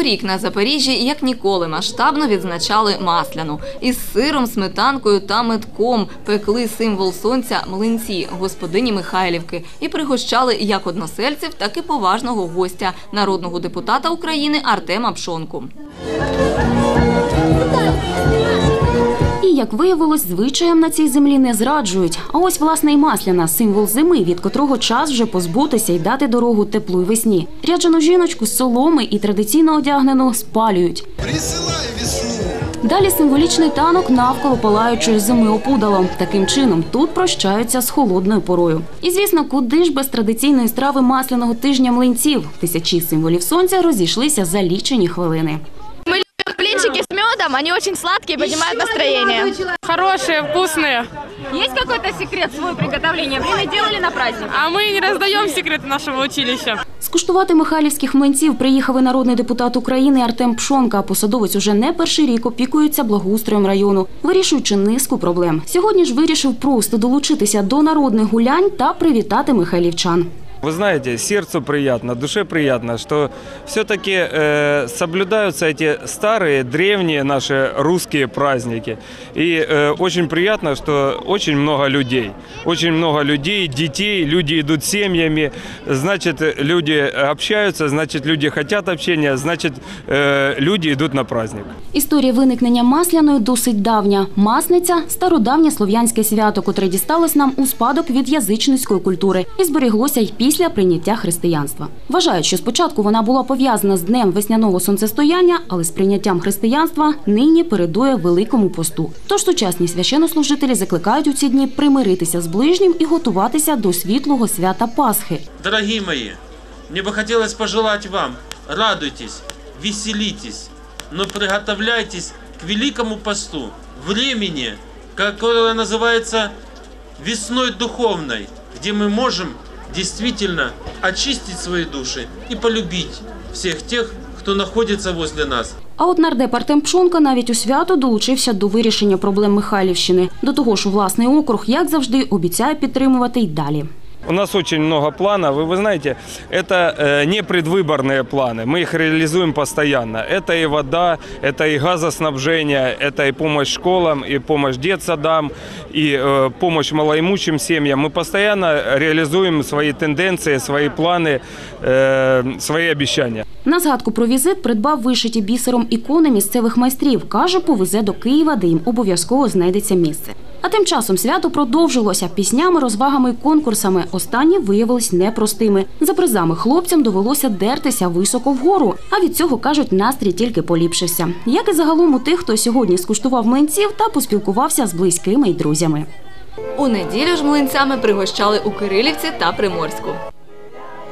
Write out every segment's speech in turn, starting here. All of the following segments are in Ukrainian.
Цьогорік на Запоріжжі як ніколи масштабно відзначали масляну. Із сиром, сметанкою та метком пекли символ сонця млинці господині Михайлівки і пригощали як односельців, так і поважного гостя народного депутата України Артема Пшонку. Як виявилось, звичаям на цій землі не зраджують. А ось власне і масляна символ зими, від котрого час вже позбутися й дати дорогу теплу й весні. Ряджену жіночку з соломи і традиційно одягнену спалюють. Присылай весну. Далі символічний танок навколо палаючої зими опудало. Таким чином тут прощаються з холодною порою. І звісно, куди ж без традиційної страви масляного тижня млинців? Тисячі символів сонця розійшлися за лічені хвилини Блинчики с медом, они очень сладкие, поднимают настроение. Хорошие, вкусные. Есть какой-то секрет свой приготовления? Вы не делали на праздник? А мы не раздаем секреты нашего училища. Скуштувати михайлівських млинців приїхав і народний депутат України Артем Пшонка. Посадовець уже не перший рік опікується благоустроєм району, вирішуючи низку проблем. Сьогодні ж вирішив просто долучитися до народних гулянь та привітати михайлівчан. Вы знаете, сердцу приятно, душе приятно, что все-таки э, соблюдаются эти старые, древние наши русские праздники. И э, очень приятно, что очень много людей. Очень много людей, детей, люди идут семьями, значит, люди общаются, значит, люди хотят общения, значит, э, люди идут на праздник. Історія виникнення масляної досить давня. Масниця стародавнє слов'янське свято, котре дісталось нам у спадок від язичницької культури і зберіглося й після прийняття християнства. Вважають, що спочатку вона була пов'язана з днем весняного сонцестояння, але з прийняттям християнства нині передує великому посту. Тож сучасні священнослужителі закликають у ці дні примиритися з ближнім і готуватися до світлого свята Пасхи. Дорогие мои, мне бы хотелось пожелать вам, радуйтесь, веселитесь, но приготовляйтесь к великому посту, времени, которое называется весной духовной, где мы можем действительно очистить свои души и полюбить всех тех, кто находится возле нас. А от нардеп Артем Пшонка навіть у свято долучився до вирішення проблем Михайлівщини. До того ж, власний округ, як завжди, обіцяє підтримувати й далі. У нас очень много планов, и вы знаете, это э, не предвыборные планы, мы их реализуем постоянно. Это и вода, это и газоснабжение, это и помощь школам, и помощь детсадам, и э, помощь малоимущим семьям. Мы постоянно реализуем свои тенденции, свои планы, э, свои обещания. На згадку про візит придбав вишиті бісером ікони місцевих майстрів. Каже, повезе до Києва, де їм обов'язково знайдеться місце. А тим часом свято продовжилося піснями, розвагами і конкурсами. Останні виявились непростими. За призами хлопцям довелося дертися високо вгору. А від цього кажуть, настрій тільки поліпшився. Як і загалом у тих, хто сьогодні скуштував млинців та поспілкувався з близькими й друзями. У неділю ж млинцями пригощали у Кирилівці та Приморську.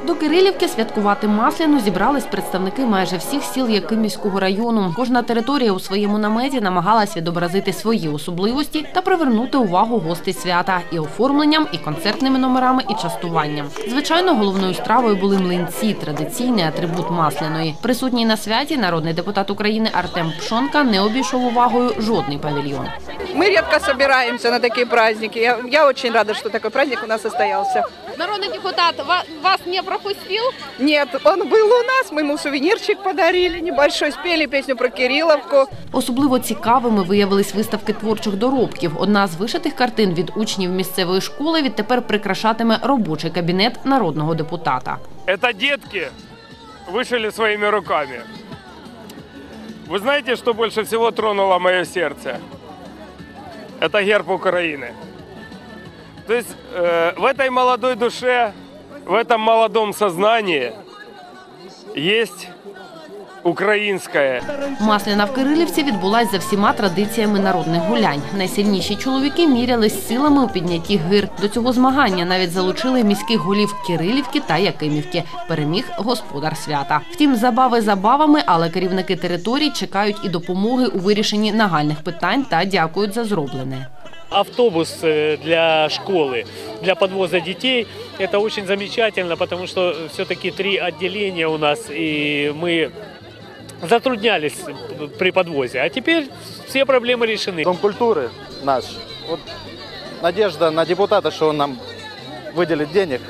До Кирилівки святкувати Масляну зібрались представники майже всіх сіл Якимівського району. Кожна територія у своєму наметі намагалась відобразити свої особливості та привернути увагу гостей свята і оформленням, і концертними номерами, і частуванням. Звичайно, головною стравою були млинці, традиційний атрибут масляної. Присутній на святі народний депутат України Артем Пшонка не обійшов увагою жодний павільйон. Мы редко собираемся на такие праздники. Я, я очень рада, что такой праздник у нас состоялся. Народный депутат вас не пропустил? Нет, он был у нас, мы ему сувенирчик подарили небольшой, спели песню про Кирилловку. Особливо цікавими виявились виставки творчих доробків. Одна з вишитих картин від учнів місцевої школи відтепер прикрашатиме робочий кабінет народного депутата. Это детки вышили своими руками. Вы знаете, что больше всего тронуло мое сердце? Это герб Украины. То есть э, в этой молодой душе, в этом молодом сознании есть українське. Масляна в Кирилівці відбулась за всіма традиціями народних гулянь. Найсильніші чоловіки мірялись силами у піднятті гир. До цього змагання навіть залучили міських голів Кирилівки та Якимівки. Переміг господар свята. Втім, забави забавами, але керівники територій чекають і допомоги у вирішенні нагальних питань та дякують за зроблене. автобус э, для школы, для подвоза детей. Это очень замечательно, потому что все-таки три отделения у нас, и мы затруднялись при подвозе. А теперь все проблемы решены. Дом культуры наш. Вот надежда на депутата, что он нам выделит денег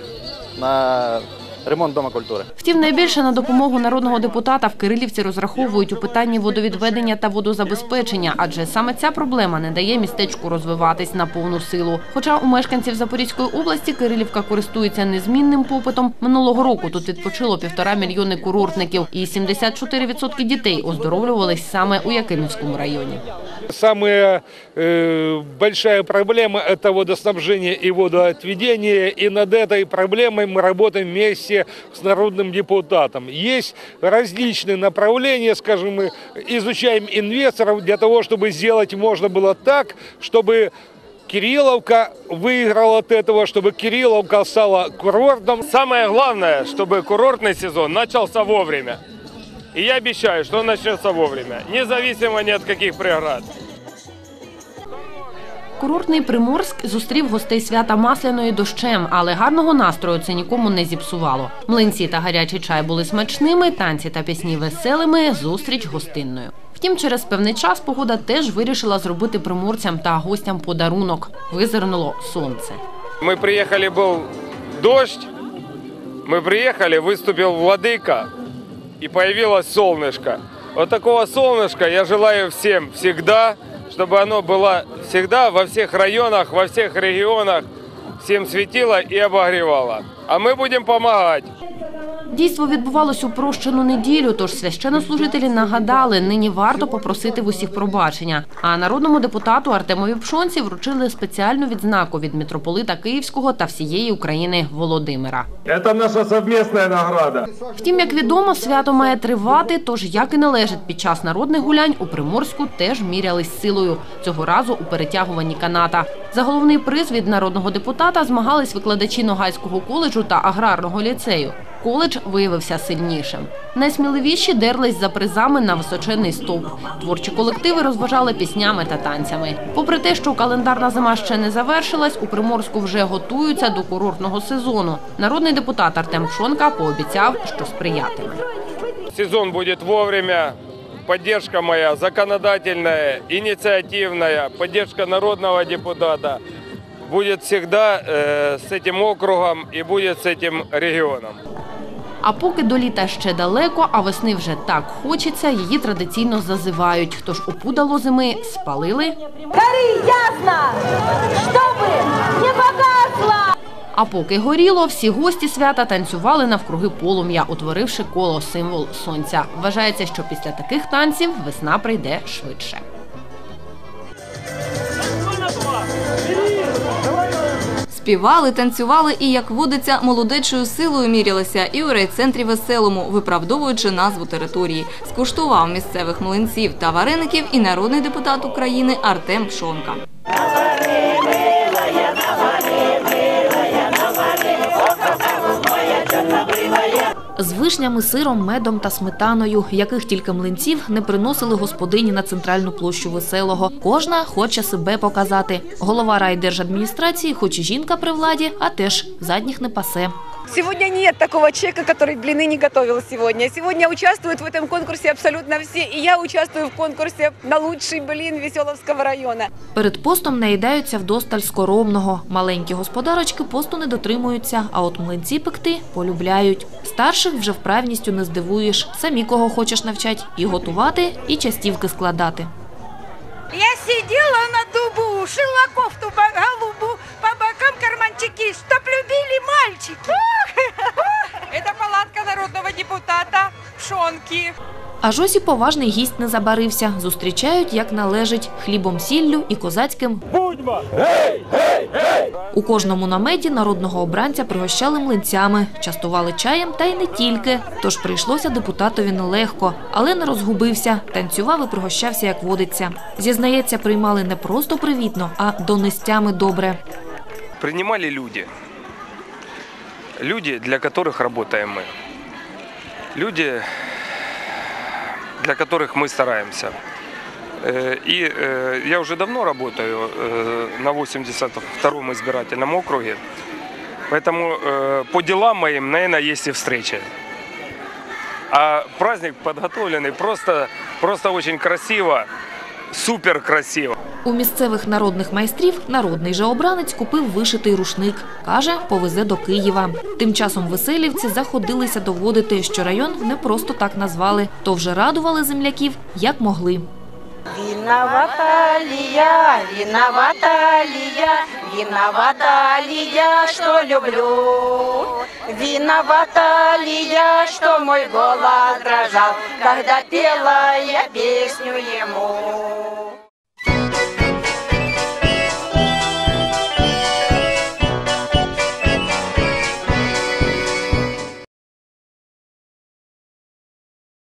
на ремонт Дома культури. Втім, найбільше на допомогу народного депутата в Кирилівці розраховують у питанні водовідведення та водозабезпечення, адже саме ця проблема не дає містечку розвиватись на повну силу. Хоча у мешканців Запорізької області Кирилівка користується незмінним попитом. Минулого року тут відпочило півтора мільйони курортників, і 74% дітей оздоровлювались саме у Якимівському районі. Самая э, большая проблема – это водоснабжение и водоотведение. И над этой проблемой мы работаем вместе с народным депутатом. Есть различные направления, скажем, мы изучаем инвесторов для того, чтобы сделать можно было так, чтобы Кирилловка выиграла от этого, чтобы Кирилловка стала курортом. Самое главное, чтобы курортный сезон начался вовремя. И я обещаю, что он начнется вовремя, независимо ни от каких преград. Курортний Приморськ зустрів гостей свята Масляної дощем, але гарного настрою це нікому не зіпсувало. Млинці та гарячий чай були смачними, танці та пісні веселими, зустріч гостинною. Втім, через певний час погода теж вирішила зробити приморцям та гостям подарунок. Визирнуло сонце. Мы приехали, был дождь, мы приехали, выступил Владыка, и появилось солнышко. Вот такого солнышка я желаю всем всегда, чтобы оно было всегда во всех районах, во всех регионах, всем светило и обогревало. А мы будем помогать. Дійство відбувалось у прощену неділю, тож священнослужителі нагадали, нині варто попросити в усіх пробачення. А народному депутату Артемові Пшонці вручили спеціальну відзнаку від митрополита Київського та всієї України Володимира. Это наша совместная награда. Втім, як відомо, свято має тривати, тож як і належить під час народних гулянь у Приморську теж мірялись силою. Цього разу у перетягуванні каната. За головний приз від народного депутата змагались викладачі Ногайського коледжу та аграрного ліцею. Коледж виявився сильнішим. Найсміливіші дерлись за призами на височений стовп. Творчі колективи розважали піснями та танцями. Попри те, що календарна зима ще не завершилась, у Приморську вже готуються до курортного сезону. Народний депутат Артем Пшонка пообіцяв, що сприятиме. Сезон будет вовремя. Поддержка моя законодательная, инициативная, поддержка народного депутата будет всегда э, с этим округом и будет с этим регионом. А поки до літа ще далеко, а весни вже так хочеться, її традиційно зазивають. Тож опудало зими спалили. Гори ясно, чтобы не погасла! А поки горіло, всі гості свята танцювали навкруги полум'я, утворивши коло символ сонця. Вважається, що після таких танців весна прийде швидше. Співали, танцювали і, як водиться, молодечою силою мірялися і у райцентрі веселому, виправдовуючи назву території. Скуштував місцевих млинців та вареників і народний депутат України Артем Пшонка. З вишнями, сиром, медом та сметаною, яких тільки млинців не приносили господині на центральну площу веселого. Кожна хоче себе показати. Голова райдержадміністрації, хоч і жінка при владі, а теж задніх не пасе. Сегодня нет такого человека, который блины не готовил сегодня. Сегодня участвуют в этом конкурсе абсолютно все. И я участвую в конкурсе на лучший блин Веселовского района. Перед постом наїдаються вдосталь скоромного. Маленькі господарочки посту не дотримуються, а от млинці пекти полюбляють. Старших вже вправністю не здивуєш. Самі кого хочеш навчать і готувати, і частівки складати. Я сидела на дубу, шила кофту по голубу, по бокам карманчики, чтоб любили мальчики. Это палатка народного депутата Пшонки. Аж ось і поважний гість не забарився. Зустрічають, як належить, хлібом, сіллю і козацьким. Будьмо! Гей! Гей! Гей! У кожному наметі народного обранця пригощали млинцями, частували чаєм та й не тільки. Тож прийшлося депутатові нелегко, але не розгубився. Танцював і пригощався, як водиться. Зізнається, приймали не просто привітно, а донестями добре. Принимали люди Люди, для которых работаем мы. Люди, для которых мы стараемся. Э, И э, я уже давно работаю э, на 82-м избирательном округе, поэтому э, по делам моим, наверное, есть и встречи. А праздник подготовленный просто, просто очень красиво. супер красиво. У місцевих народних майстрів народний же обранець купив вишитий рушник. Каже, повезе до Києва. Тим часом веселівці заходилися доводити, що район не просто так назвали, то вже радували земляків як могли. Виновата ли я, виновата ли я, виновата ли я, что люблю? Виновата ли я, что мой голос дрожал, когда пела я песню ему?